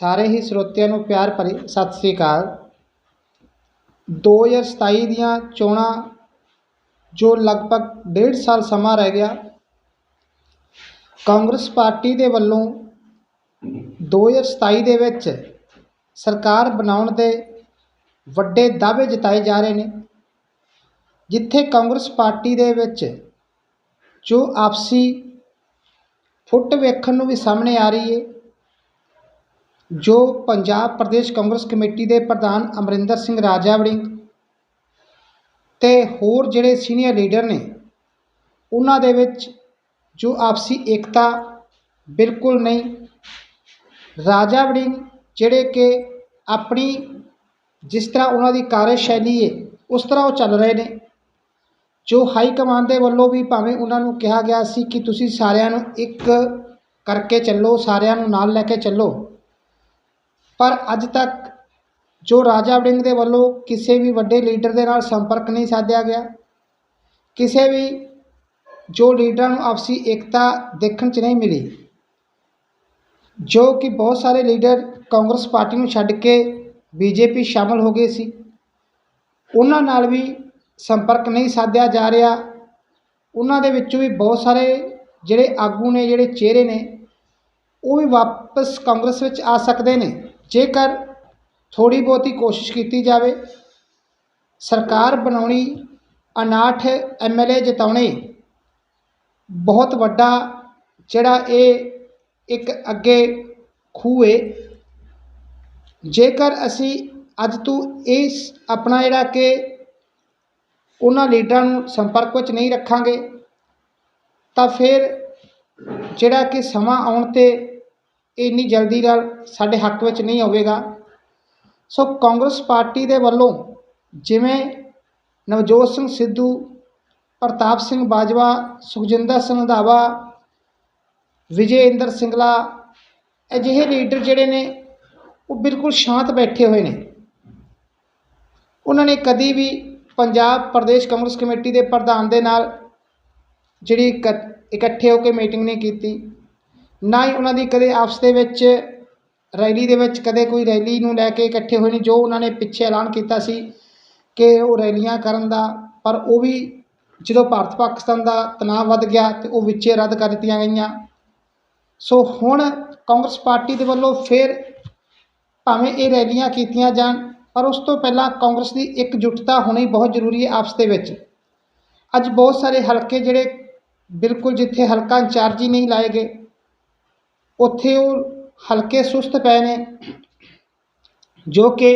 ਸਾਰੇ ਹੀ ਸਰੋਤਿਆਂ ਨੂੰ ਪਿਆਰ ਭਰੀ ਸਤਿ ਸ੍ਰੀ ਅਕਾਲ। 2027 ਦੀਆਂ ਚੋਣਾਂ ਜੋ ਲਗਭਗ ਡੇਢ ਸਾਲ ਸਮਾਂ ਰਹਿ ਗਿਆ, ਕਾਂਗਰਸ ਪਾਰਟੀ ਦੇ ਵੱਲੋਂ 2027 ਦੇ ਵਿੱਚ ਸਰਕਾਰ ਬਣਾਉਣ ਦੇ ਵੱਡੇ ਦਾਅਵੇ ਜਤਾਏ ਜਾ ਰਹੇ ਨੇ, ਜਿੱਥੇ ਕਾਂਗਰਸ ਪਾਰਟੀ ਦੇ ਵਿੱਚ ਜੋ ਆਪਸੀ ਫੁੱਟ ਵੇਖਣ ਨੂੰ ਵੀ ਸਾਹਮਣੇ ਆ ਰਹੀ ਹੈ ਜੋ ਪੰਜਾਬ ਪ੍ਰਦੇਸ਼ ਕਾਂਗਰਸ ਕਮੇਟੀ ਦੇ ਪ੍ਰਧਾਨ ਅਮਰਿੰਦਰ ਸਿੰਘ ਰਾਜਾ ਵੜਿੰਗ ਤੇ ਹੋਰ ਜਿਹੜੇ ਸੀਨੀਅਰ ਲੀਡਰ ਨੇ, ਉਹਨਾਂ ਦੇ ਵਿੱਚ ਜੋ ਆਪਸੀ ਏਕਤਾ ਬਿਲਕੁਲ ਨਹੀਂ ਰਾਜਾ ਵੜਿੰਗ ਜਿਹੜੇ ਕਿ ਆਪਣੀ ਜਿਸ ਤਰ੍ਹਾਂ ਉਹਨਾਂ ਦੀ ਕਾਰਜਸ਼ੈਲੀ ਹੈ ਉਸ ਤਰ੍ਹਾਂ ਉਹ ਚੱਲ ਰਹੇ ਨੇ। ਜੋ ਹਾਈ ਕਮਾਂਡ ਦੇ ਵੱਲੋਂ ਵੀ ਭਾਵੇਂ ਉਹਨਾਂ ਨੂੰ ਕਿਹਾ ਗਿਆ ਸੀ ਕਿ ਤੁਸੀਂ ਸਾਰਿਆਂ ਨੂੰ ਇੱਕ ਕਰਕੇ ਚੱਲੋ, ਸਾਰਿਆਂ ਨੂੰ ਨਾਲ ਲੈ ਕੇ ਚੱਲੋ ਪਰ ਅੱਜ ਤੱਕ ਜੋ ਰਾਜਾ ਵੜਿੰਗ ਦੇ ਵੱਲੋਂ ਕਿਸੇ ਵੀ ਵੱਡੇ ਲੀਡਰ ਦੇ ਨਾਲ ਸੰਪਰਕ ਨਹੀਂ ਸਾਧਿਆ ਗਿਆ, ਕਿਸੇ ਵੀ ਜੋ ਲੀਡਰਾਂ ਨੂੰ ਆਪਸੀ ਏਕਤਾ ਦੇਖਣ 'ਚ ਨਹੀਂ ਮਿਲੀ, ਜੋ ਕਿ ਬਹੁਤ ਸਾਰੇ ਲੀਡਰ ਕਾਂਗਰਸ ਪਾਰਟੀ ਨੂੰ ਛੱਡ ਕੇ ਬੀਜੇਪੀ ਸ਼ਾਮਲ ਹੋ ਗਏ ਸੀ, ਉਹਨਾਂ ਨਾਲ ਵੀ ਸੰਪਰਕ ਨਹੀਂ ਸਾਧਿਆ ਜਾ ਰਿਹਾ, ਉਹਨਾਂ ਦੇ ਵਿੱਚੋਂ ਵੀ ਬਹੁਤ ਸਾਰੇ ਜਿਹੜੇ ਆਗੂ ਨੇ, ਜਿਹੜੇ ਚਿਹਰੇ ਨੇ, ਉਹ ਵੀ ਵਾਪਸ ਕਾਂਗਰਸ ਵਿੱਚ ਆ ਸਕਦੇ ਨੇ। ਜੇਕਰ ਥੋੜ੍ਹੀ ਬਹੁਤੀ ਕੋਸ਼ਿਸ਼ ਕੀਤੀ ਜਾਵੇ, ਸਰਕਾਰ ਬਣਾਉਣੀ 59 ਐਮਐਲਏ ਜਿਤਾਉਣੇ ਬਹੁਤ ਵੱਡਾ ਜਿਹੜਾ ਇਹ ਇੱਕ ਅੱਗੇ ਖੂਹ ਜੇਕਰ ਅਸੀਂ ਅੱਜ ਤੋਂ ਇਸ ਆਪਣਾ ਜਿਹੜਾ ਕਿ ਉਹਨਾਂ ਲੀਡਰਾਂ ਨੂੰ ਸੰਪਰਕ ਵਿੱਚ ਨਹੀਂ ਰੱਖਾਂਗੇ, ਤਾਂ ਫਿਰ ਜਿਹੜਾ ਕਿ ਸਮਾਂ ਆਉਣ 'ਤੇ ਇਹ ਇੰਨੀ ਜਲਦੀ ਨਾਲ ਸਾਡੇ ਹੱਕ ਵਿੱਚ ਨਹੀਂ ਆਵੇਗਾ। ਸੋ ਕਾਂਗਰਸ ਪਾਰਟੀ ਦੇ ਵੱਲੋਂ ਜਿਵੇਂ ਨਵਜੋਤ ਸਿੰਘ ਸਿੱਧੂ, ਪ੍ਰਤਾਪ ਸਿੰਘ ਬਾਜਵਾ, ਸੁਖਜਿੰਦਰ ਸਿੰਘ ਰੰਧਾਵਾ ਵਿਜੇ ਇੰਦਰ ਸਿੰਗਲਾ ਅਜਿਹੇ ਲੀਡਰ ਜਿਹੜੇ ਨੇ, ਉਹ ਬਿਲਕੁਲ ਸ਼ਾਂਤ ਬੈਠੇ ਹੋਏ ਨੇ। ਉਹਨਾਂ ਨੇ ਕਦੀ ਵੀ ਪੰਜਾਬ ਪ੍ਰਦੇਸ਼ ਕਾਂਗਰਸ ਕਮੇਟੀ ਦੇ ਪ੍ਰਧਾਨ ਦੇ ਨਾਲ ਜਿਹੜੀ ਇਕ- ਇਕੱਠੇ ਹੋ ਕੇ ਮੀਟਿੰਗ ਨਹੀਂ ਕੀਤੀ। ਨਾ ਹੀ ਉਹਨਾਂ ਦੀ ਕਦੇ ਆਪਸ ਦੇ ਵਿੱਚ ਰੈਲੀ ਦੇ ਵਿੱਚ ਕਦੇ ਕੋਈ ਰੈਲੀ ਨੂੰ ਲੈ ਕੇ ਇਕੱਠੇ ਹੋਏ ਨੇ ਜੋ ਉਹਨਾਂ ਨੇ ਪਿੱਛੇ ਐਲਾਨ ਕੀਤਾ ਸੀ ਕਿ ਉਹ ਰੈਲੀਆਂ ਕਰਨ ਦਾ, ਪਰ ਉਹ ਵੀ ਜਦੋਂ ਭਾਰਤ ਪਾਕਿਸਤਾਨ ਦਾ ਤਣਾਅ ਵੱਧ ਗਿਆ ਤੇ ਉਹ ਵਿੱਚੇ ਰੱਦ ਕਰ ਦਿੱਤੀਆਂ ਗਈਆਂ। ਸੋ ਹੁਣ ਕਾਂਗਰਸ ਪਾਰਟੀ ਦੇ ਵੱਲੋਂ ਫਿਰ ਭਾਵੇਂ ਇਹ ਰੈਲੀਆਂ ਕੀਤੀਆਂ ਜਾਣ, ਪਰ ਉਸ ਤੋਂ ਪਹਿਲਾਂ ਕਾਂਗਰਸ ਦੀ ਇਕਜੁੱਟਤਾ ਹੋਣੀ ਬਹੁਤ ਜ਼ਰੂਰੀ ਹੈ ਆਪਸ ਦੇ ਵਿੱਚ। ਅੱਜ ਬਹੁਤ ਸਾਰੇ ਹਲਕੇ ਜਿਹੜੇ ਬਿਲਕੁਲ ਜਿੱਥੇ ਹਲਕਾ ਇੰਚਾਰਜ ਹੀ ਨਹੀਂ ਲਾਏ ਗਏ ਉੱਥੇ ਉਹ ਹਲਕੇ ਸੁਸਤ ਪਏ ਨੇ, ਜੋ ਕਿ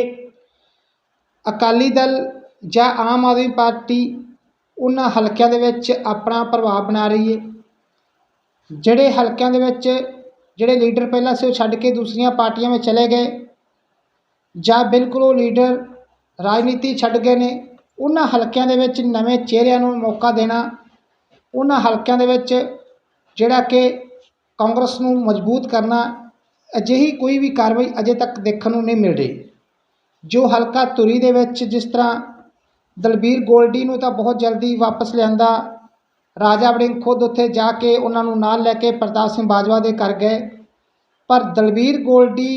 ਅਕਾਲੀ ਦਲ ਜਾਂ ਆਮ ਆਦਮੀ ਪਾਰਟੀ ਉਹਨਾਂ ਹਲਕਿਆਂ ਦੇ ਵਿੱਚ ਆਪਣਾ ਪ੍ਰਭਾਵ ਬਣਾ ਰਹੀ ਹੈ। ਜਿਹੜੇ ਹਲਕਿਆਂ ਦੇ ਵਿੱਚ ਜਿਹੜੇ ਲੀਡਰ ਪਹਿਲਾਂ ਸੀ ਉਹ ਛੱਡ ਕੇ ਦੂਸਰੀਆਂ ਪਾਰਟੀਆਂ ਵਿੱਚ ਚਲੇ ਗਏ ਜਾਂ ਬਿਲਕੁਲ ਉਹ ਲੀਡਰ ਰਾਜਨੀਤੀ ਛੱਡ ਗਏ ਨੇ, ਉਹਨਾਂ ਹਲਕਿਆਂ ਦੇ ਵਿੱਚ ਨਵੇਂ ਚਿਹਰਿਆਂ ਨੂੰ ਮੌਕਾ ਦੇਣਾ, ਉਹਨਾਂ ਹਲਕਿਆਂ ਦੇ ਵਿੱਚ ਜਿਹੜਾ ਕਿ ਕਾਂਗਰਸ ਨੂੰ ਮਜ਼ਬੂਤ ਕਰਨਾ ਅਜਿਹੀ ਕੋਈ ਵੀ ਕਾਰਵਾਈ ਅਜੇ ਤੱਕ ਦੇਖਣ ਨੂੰ ਨਹੀਂ ਮਿਲ ਰਹੀ। ਜੋ ਹਲਕਾ ਧੁਰੀ ਦੇ ਵਿੱਚ ਜਿਸ ਤਰ੍ਹਾਂ ਦਲਬੀਰ ਗੋਲਡੀ ਨੂੰ ਤਾਂ ਬਹੁਤ ਜਲਦੀ ਵਾਪਸ ਲਿਆਂਦਾ, ਰਾਜਾ ਵੜਿੰਗ ਖੁਦ ਉੱਥੇ ਜਾ ਕੇ ਉਹਨਾਂ ਨੂੰ ਨਾਲ ਲੈ ਕੇ ਪ੍ਰਤਾਪ ਸਿੰਘ ਬਾਜਵਾ ਦੇ ਘਰ ਗਏ। ਪਰ ਦਲਬੀਰ ਗੋਲਡੀ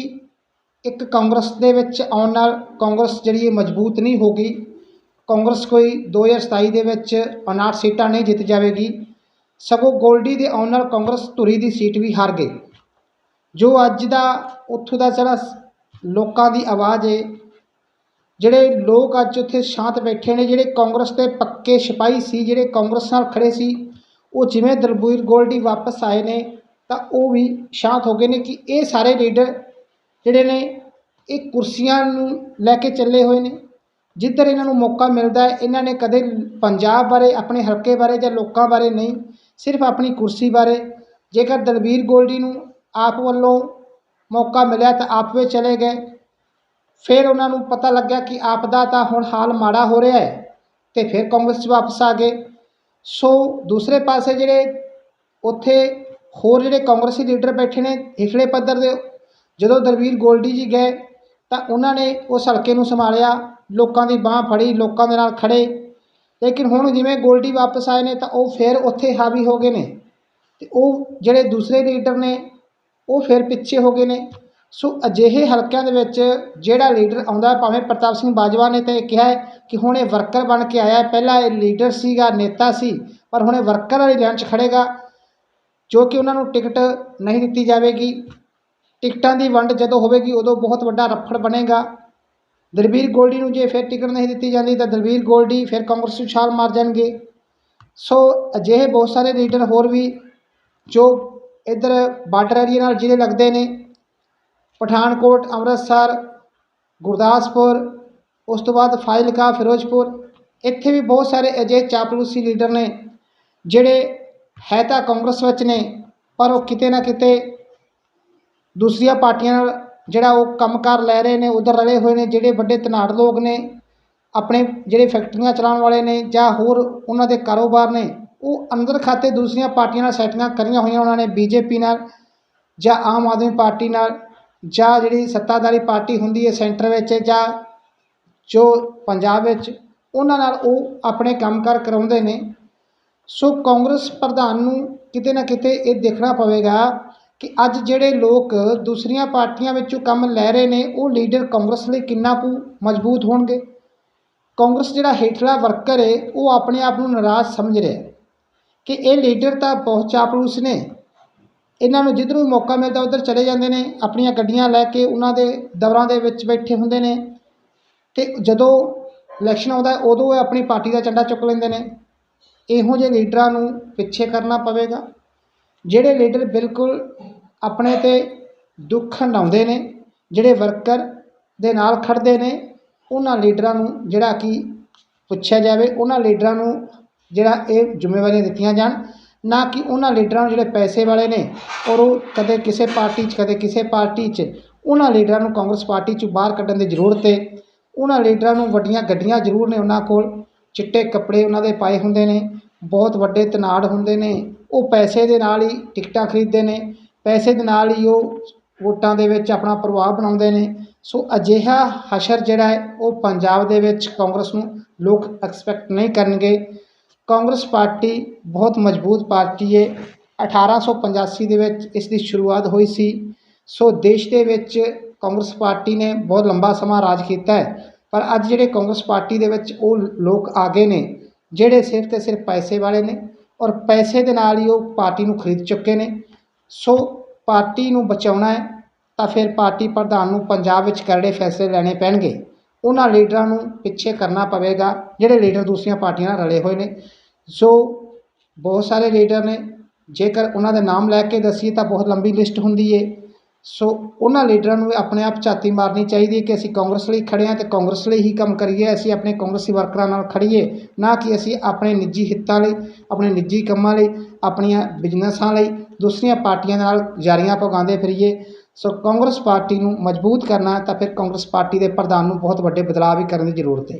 ਇੱਕ ਕਾਂਗਰਸ ਦੇ ਵਿੱਚ ਆਉਣ ਨਾਲ ਕਾਂਗਰਸ ਜਿਹੜੀ ਇਹ ਮਜ਼ਬੂਤ ਨਹੀਂ ਹੋਗੀ ਕਾਂਗਰਸ ਕੋਈ 2027 ਦੇ ਵਿੱਚ 59 ਸੀਟਾਂ ਨਹੀਂ ਜਿੱਤ ਜਾਵੇਗੀ। ਸਗੋਂ ਗੋਲਡੀ ਦੇ ਆਉਣ ਨਾਲ ਕਾਂਗਰਸ ਧੁਰੀ ਦੀ ਸੀਟ ਵੀ ਹਾਰ ਗਈ। ਜੋ ਅੱਜ ਦਾ, ਉੱਥੋਂ ਦਾ ਜਿਹੜਾ ਲੋਕਾਂ ਦੀ ਆਵਾਜ਼ ਹੈ ਜਿਹੜੇ ਲੋਕ ਅੱਜ ਉੱਥੇ ਸ਼ਾਂਤ ਬੈਠੇ ਨੇ, ਜਿਹੜੇ ਕਾਂਗਰਸ ਦੇ ਪੱਕੇ ਸਿਪਾਹੀ ਸੀ, ਜਿਹੜੇ ਕਾਂਗਰਸ ਨਾਲ ਖੜੇ ਸੀ, ਉਹ ਜਿਵੇਂ ਦਲਬੀਰ ਗੋਲਡੀ ਵਾਪਸ ਆਏ ਨੇ, ਤਾਂ ਉਹ ਵੀ ਸ਼ਾਂਤ ਹੋ ਗਏ ਨੇ ਕਿ ਇਹ ਸਾਰੇ ਲੀਡਰ ਜਿਹੜੇ ਨੇ, ਇਹ ਕੁਰਸੀਆਂ ਨੂੰ ਲੈ ਕੇ ਚੱਲੇ ਹੋਏ ਨੇ। ਜਿੱਧਰ ਇਹਨਾਂ ਨੂੰ ਮੌਕਾ ਮਿਲਦਾ ਹੈ, ਇਹਨਾਂ ਨੇ ਕਦੇ ਪੰਜਾਬ ਬਾਰੇ, ਆਪਣੇ ਹਲਕੇ ਬਾਰੇ ਜਾਂ ਲੋਕਾਂ ਬਾਰੇ ਨਹੀਂ ਸਿਰਫ ਆਪਣੀ ਕੁਰਸੀ ਬਾਰੇ। ਜੇਕਰ ਦਲਬੀਰ ਗੋਲਡੀ ਨੂੰ ਆਪ ਵੱਲੋਂ ਮੌਕਾ ਮਿਲਿਆ ਤਾਂ ਆਪ ਵੀ ਚਲੇ ਗਏ। ਫਿਰ ਉਹਨਾਂ ਨੂੰ ਪਤਾ ਲੱਗਿਆ ਕਿ ਆਪ ਦਾ ਤਾਂ ਹੁਣ ਹਾਲ ਮਾੜਾ ਹੋ ਰਿਹਾ ਹੈ ਤੇ ਫਿਰ ਕਾਂਗਰਸ 'ਚ ਵਾਪਸ ਆ ਗਏ। ਸੋ ਦੂਸਰੇ ਪਾਸੇ ਜਿਹੜੇ ਉੱਥੇ ਹੋਰ ਜਿਹੜੇ ਕਾਂਗਰਸੀ ਲੀਡਰ ਬੈਠੇ ਨੇ ਹੇਠਲੇ ਪੱਧਰ ਦੇ, ਜਦੋਂ ਦਲਬੀਰ ਗੋਲਡੀ ਜੀ ਗਏ ਤਾਂ ਉਹਨਾਂ ਨੇ ਉਸ ਹਲਕੇ ਨੂੰ ਸੰਭਾਲਿਆ, ਲੋਕਾਂ ਦੀ ਬਾਹ ਫੜੀ, ਲੋਕਾਂ ਦੇ ਨਾਲ ਖੜੇ ਲੇਕਿਨ ਹੁਣ ਜਿਵੇਂ ਗੋਲਡੀ ਵਾਪਸ ਆਏ ਨੇ ਤਾਂ ਉਹ ਫਿਰ ਉੱਥੇ ਹਾਵੀ ਹੋ ਗਏ ਨੇ ਤੇ ਉਹ ਜਿਹੜੇ ਦੂਸਰੇ ਲੀਡਰ ਨੇ, ਉਹ ਫਿਰ ਪਿੱਛੇ ਹੋ ਗਏ ਨੇ। ਸੋ ਅਜਿਹੇ ਹਲਕਿਆਂ ਦੇ ਵਿੱਚ ਜਿਹੜਾ ਲੀਡਰ ਆਉਂਦਾ, ਭਾਵੇਂ ਪ੍ਰਤਾਪ ਸਿੰਘ ਬਾਜਵਾ ਨੇ ਤਾਂ ਇਹ ਕਿਹਾ ਹੈ ਕਿ ਹੁਣ ਇਹ ਵਰਕਰ ਬਣ ਕੇ ਆਇਆ ਪਹਿਲਾਂ ਇਹ ਲੀਡਰ ਸੀਗਾ, ਨੇਤਾ ਸੀ, ਪਰ ਹੁਣ ਇਹ ਵਰਕਰ ਵਾਲੀ ਲਾਈਨ 'ਚ ਖੜੇਗਾ ਜੋ ਕਿ ਉਹਨਾਂ ਨੂੰ ਟਿਕਟ ਨਹੀਂ ਦਿੱਤੀ ਜਾਵੇਗੀ। ਟਿਕਟਾਂ ਦੀ ਵੰਡ ਜਦੋਂ ਹੋਵੇਗੀ, ਉਦੋਂ ਬਹੁਤ ਵੱਡਾ ਰੱਫੜ ਬਣੇਗਾ। ਦਲਬੀਰ ਗੋਲਡੀ ਨੂੰ ਜੇ ਫਿਰ ਟਿਕਟ ਨਹੀਂ ਦਿੱਤੀ ਜਾਂਦੀ ਤਾਂ ਦਲਬੀਰ ਗੋਲਡੀ ਫਿਰ ਕਾਂਗਰਸ ਨੂੰ ਛਾਲ ਮਾਰ ਜਾਣਗੇ। ਸੋ ਅਜਿਹੇ ਬਹੁਤ ਸਾਰੇ ਲੀਡਰ ਹੋਰ ਵੀ ਜੋ ਇੱਧਰ ਬਾਰਡਰ ਏਰੀਆ ਨਾਲ ਜ਼ਿਲ੍ਹੇ ਲੱਗਦੇ ਨੇ। ਪਠਾਨਕੋਟ, ਅੰਮ੍ਰਿਤਸਰ, ਗੁਰਦਾਸਪੁਰ, ਉਸ ਤੋਂ ਬਾਅਦ ਫਾਜ਼ਿਲਕਾ, ਫਿਰੋਜ਼ਪੁਰ, ਇੱਥੇ ਵੀ ਬਹੁਤ ਸਾਰੇ ਅਜਿਹੇ ਚਾਪਲੂਸੀ ਲੀਡਰ ਨੇ ਜਿਹੜੇ ਹੈ ਤਾਂ ਕਾਂਗਰਸ ਵਿੱਚ ਨੇ, ਪਰ ਉਹ ਕਿਤੇ ਨਾ ਕਿਤੇ ਦੂਸਰੀਆਂ ਪਾਰਟੀਆਂ ਨਾਲ ਜਿਹੜਾ ਉਹ ਕੰਮਕਾਰ ਲੈ ਰਹੇ ਨੇ, ਉੱਧਰ ਰਲੇ ਹੋਏ ਨੇ, ਜਿਹੜੇ ਵੱਡੇ ਧਨਾੜ ਲੋਕ ਨੇ, ਆਪਣੇ ਜਿਹੜੇ ਫੈਕਟਰੀਆਂ ਚਲਾਉਣ ਵਾਲੇ ਨੇ ਜਾਂ ਹੋਰ ਉਹਨਾਂ ਦੇ ਕਾਰੋਬਾਰ ਨੇ, ਉਹ ਅੰਦਰ ਖਾਤੇ ਦੂਸਰੀਆਂ ਪਾਰਟੀਆਂ ਨਾਲ ਸੈਟਿੰਗਾਂ ਕਰੀਆਂ ਹੋਈਆਂ ਉਹਨਾਂ ਨੇ, ਬੀਜੇਪੀ ਨਾਲ ਜਾਂ ਆਮ ਆਦਮੀ ਪਾਰਟੀ ਨਾਲ, ਜਾਂ ਜਿਹੜੀ ਸੱਤਾਧਾਰੀ ਪਾਰਟੀ ਹੁੰਦੀ ਹੈ ਸੈਂਟਰ ਵਿੱਚ ਜਾਂ ਜੋ ਪੰਜਾਬ ਵਿੱਚ, ਉਹਨਾਂ ਨਾਲ ਉਹ ਆਪਣੇ ਕੰਮਕਾਰ ਕਰਾਉਂਦੇ ਨੇ। ਸੋ ਕਾਂਗਰਸ ਪ੍ਰਧਾਨ ਨੂੰ ਕਿਤੇ ਨਾ ਕਿਤੇ ਇਹ ਦੇਖਣਾ ਪਵੇਗਾ ਕਿ ਅੱਜ ਜਿਹੜੇ ਲੋਕ ਦੂਸਰੀਆਂ ਪਾਰਟੀਆਂ ਵਿੱਚੋਂ ਕੰਮ ਲੈ ਰਹੇ ਨੇ, ਉਹ ਲੀਡਰ ਕਾਂਗਰਸ ਲਈ ਕਿੰਨਾ ਕੁ ਮਜ਼ਬੂਤ ਹੋਣਗੇ? ਕਾਂਗਰਸ ਜਿਹੜਾ ਹੇਠਲਾ ਵਰਕਰ ਹੈ ਉਹ ਆਪਣੇ ਆਪ ਨੂੰ ਨਾਰਾਜ਼ ਸਮਝ ਰਿਹਾ ਕਿ ਇਹ ਲੀਡਰ ਤਾਂ ਬਹੁਤ ਚਾਪਲੂਸ ਨੇ। ਇਹਨਾਂ ਨੂੰ ਜਿੱਧਰੋਂ ਮੌਕਾ ਮਿਲਦਾ, ਉੱਧਰ ਚਲੇ ਜਾਂਦੇ ਨੇ, ਆਪਣੀਆਂ ਗੱਡੀਆਂ ਲੈ ਕੇ ਉਹਨਾਂ ਦੇ ਦਵਰਾਂ ਦੇ ਵਿੱਚ ਬੈਠੇ ਹੁੰਦੇ ਨੇ। ਅਤੇ ਜਦੋਂ ਇਲੈਕਸ਼ਨ ਆਉਂਦਾ ਉਦੋਂ ਇਹ ਆਪਣੀ ਪਾਰਟੀ ਦਾ ਝੰਡਾ ਚੁੱਕ ਲੈਂਦੇ ਨੇ। ਇਹੋ ਜਿਹੇ ਲੀਡਰਾਂ ਨੂੰ ਪਿੱਛੇ ਕਰਨਾ ਪਵੇਗਾ। ਜਿਹੜੇ ਲੀਡਰ ਬਿਲਕੁਲ ਆਪਣੇ 'ਤੇ ਦੁੱਖ ਹੰਢਾਉਂਦੇ ਨੇ, ਜਿਹੜੇ ਵਰਕਰ ਦੇ ਨਾਲ ਖੜ੍ਹਦੇ ਨੇ, ਉਹਨਾਂ ਲੀਡਰਾਂ ਨੂੰ ਜਿਹੜਾ ਕਿ ਪੁੱਛਿਆ ਜਾਵੇ, ਉਹਨਾਂ ਲੀਡਰਾਂ ਨੂੰ ਜਿਹੜਾ ਇਹ ਜ਼ਿੰਮੇਵਾਰੀਆਂ ਦਿੱਤੀਆਂ ਜਾਣ, ਨਾ ਕਿ ਉਹਨਾਂ ਲੀਡਰਾਂ ਨੂੰ ਜਿਹੜੇ ਪੈਸੇ ਵਾਲੇ ਨੇ, ਔਰ ਉਹ ਕਦੇ ਕਿਸੇ ਪਾਰਟੀ 'ਚ, ਕਦੇ ਕਿਸੇ ਪਾਰਟੀ 'ਚ, ਉਹਨਾਂ ਲੀਡਰਾਂ ਨੂੰ ਕਾਂਗਰਸ ਪਾਰਟੀ 'ਚੋਂ ਬਾਹਰ ਕੱਢਣ ਦੀ ਜ਼ਰੂਰਤ ਹੈ ਉਹਨਾਂ ਲੀਡਰਾਂ ਨੂੰ ਵੱਡੀਆਂ ਗੱਡੀਆਂ ਜ਼ਰੂਰ ਨੇ ਉਹਨਾਂ ਕੋਲ, ਚਿੱਟੇ ਕੱਪੜੇ ਉਹਨਾਂ ਦੇ ਪਾਏ ਹੁੰਦੇ ਨੇ, ਬਹੁਤ ਵੱਡੇ ਤਨਾੜ ਹੁੰਦੇ ਨੇ, ਉਹ ਪੈਸੇ ਦੇ ਨਾਲ ਹੀ ਟਿਕਟਾਂ ਖਰੀਦਦੇ ਨੇ ਪੈਸੇ ਦੇ ਨਾਲ ਹੀ ਉਹ ਵੋਟਾਂ ਦੇ ਵਿੱਚ ਆਪਣਾ ਪ੍ਰਭਾਵ ਬਣਾਉਂਦੇ ਨੇ। ਸੋ ਅਜਿਹਾ ਹਸ਼ਰ ਜਿਹੜਾ ਹੈ, ਉਹ ਪੰਜਾਬ ਦੇ ਵਿੱਚ ਕਾਂਗਰਸ ਨੂੰ ਲੋਕ ਐਕਸਪੈਕਟ ਨਹੀਂ ਕਰਨਗੇ। ਕਾਂਗਰਸ ਪਾਰਟੀ ਬਹੁਤ ਮਜ਼ਬੂਤ ਪਾਰਟੀ ਹੈ 1885 ਦੇ ਵਿੱਚ ਇਸ ਦੀ ਸ਼ੁਰੂਆਤ ਹੋਈ ਸੀ। ਸੋ ਦੇਸ਼ ਦੇ ਵਿੱਚ ਕਾਂਗਰਸ ਪਾਰਟੀ ਨੇ ਬਹੁਤ ਲੰਬਾ ਸਮਾਂ ਰਾਜ ਕੀਤਾ ਹੈ। ਪਰ ਅੱਜ ਜਿਹੜੇ ਕਾਂਗਰਸ ਪਾਰਟੀ ਦੇ ਵਿੱਚ ਉਹ ਲੋਕ ਆ ਗਏ ਨੇ, ਜਿਹੜੇ ਸਿਰਫ ਤੇ ਸਿਰਫ ਪੈਸੇ ਵਾਲੇ ਨੇ ਔਰ ਪੈਸੇ ਦੇ ਨਾਲ ਹੀ ਉਹ ਪਾਰਟੀ ਨੂੰ ਖਰੀਦ ਚੁੱਕੇ ਨੇ। ਸੋ ਪਾਰਟੀ ਨੂੰ ਬਚਾਉਣਾ ਹੈ, ਤਾਂ ਫਿਰ ਪਾਰਟੀ ਪ੍ਰਧਾਨ ਨੂੰ ਪੰਜਾਬ ਵਿੱਚ ਕਰੜੇ ਫੈਸਲੇ ਲੈਣੇ ਪੈਣਗੇ। ਉਹਨਾਂ ਲੀਡਰਾਂ ਨੂੰ ਪਿੱਛੇ ਕਰਨਾ ਪਵੇਗਾ, ਜਿਹੜੇ ਲੀਡਰ ਦੂਸਰੀਆਂ ਪਾਰਟੀਆਂ ਨਾਲ ਰਲੇ ਹੋਏ ਨੇ। ਸੋ ਬਹੁਤ ਸਾਰੇ ਲੀਡਰ ਨੇ, ਜੇਕਰ ਉਹਨਾਂ ਦੇ ਨਾਮ ਲੈ ਕੇ ਦੱਸੀਏ ਤਾਂ ਬਹੁਤ ਲੰਬੀ ਲਿਸਟ ਹੁੰਦੀ ਹੈ ਸੋ ਉਹਨਾਂ ਲੀਡਰਾਂ ਨੂੰ ਵੀ ਆਪਣੇ ਆਪ ਝਾਤੀ ਮਾਰਨੀ ਚਾਹੀਦੀ ਹੈ ਕਿ ਅਸੀਂ ਕਾਂਗਰਸ ਲਈ ਖੜੇ ਹਾਂ ਤੇ ਕਾਂਗਰਸ ਲਈ ਹੀ ਕੰਮ ਕਰੀਏ, ਅਸੀਂ ਆਪਣੇ ਕਾਂਗਰਸੀ ਵਰਕਰਾਂ ਨਾਲ ਖੜੀਏ ਨਾ ਕਿ ਅਸੀਂ ਆਪਣੇ ਨਿੱਜੀ ਹਿੱਤਾਂ ਲਈ, ਆਪਣੇ ਨਿੱਜੀ ਕੰਮਾਂ ਲਈ, ਆਪਣੀਆਂ ਬਿਜ਼ਨਸਾਂ ਲਈ, ਦੂਸਰੀਆਂ ਪਾਰਟੀਆਂ ਨਾਲ ਜਾਰੀਆਂ ਪਗਾਉਂਦੇ ਫਿਰੀਏ। ਸੋ ਕਾਂਗਰਸ ਪਾਰਟੀ ਨੂੰ ਮਜ਼ਬੂਤ ਕਰਨਾ ਤਾਂ ਫਿਰ ਕਾਂਗਰਸ ਪਾਰਟੀ ਦੇ ਪ੍ਰਧਾਨ ਨੂੰ ਬਹੁਤ ਵੱਡੇ ਬਦਲਾਅ ਵੀ ਕਰਨ ਦੀ ਜ਼ਰੂਰਤ ਹੈ।